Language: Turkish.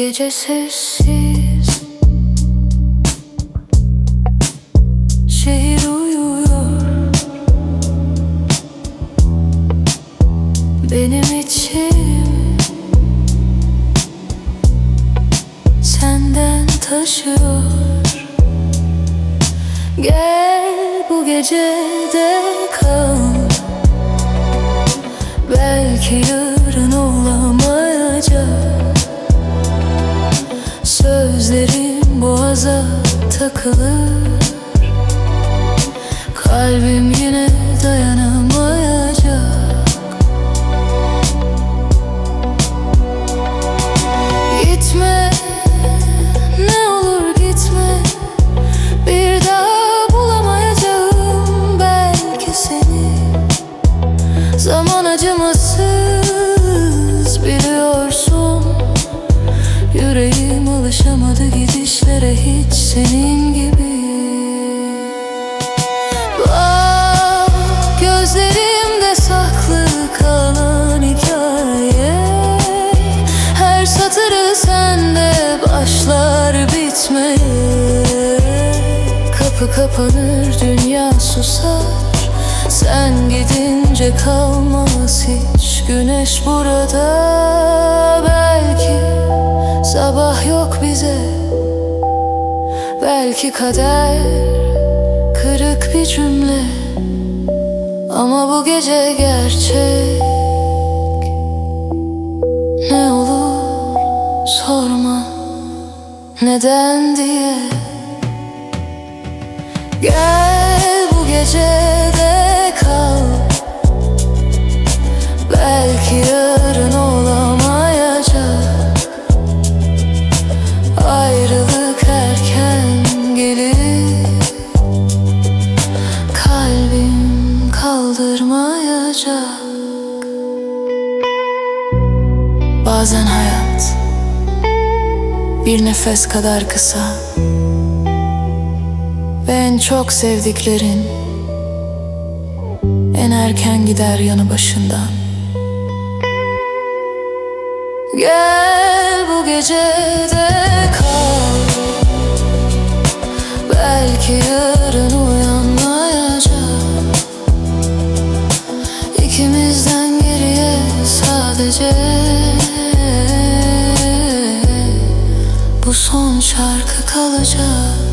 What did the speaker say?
Gece sessiz Benim içim Senden taşıyor. Gel bu gecede kal. Belki yarın olamayacak. Sözlerim boğaza takılır. Kalbim yine dayanamayacak acımasız biliyorsun. Yüreğim alışamadı gidişlere hiç senin gibi. Bak gözlerimde saklı kalan hikaye. Her satırı sende başlar bitmeye. Kapı kapanır dünya susar Sen gidince kalmaz hiç. Güneş burada Belki. Sabah yok bize. Belki kader kırık bir cümle. Ama bu gece gerçek. Ne olur sorma. Neden diye. Gel bu gecede kaldırmayacak Bazen hayat bir nefes kadar kısa ve en çok sevdiklerin En erken gider yanı başından. Gel bu gecede sadece Bu son şarkı kalacak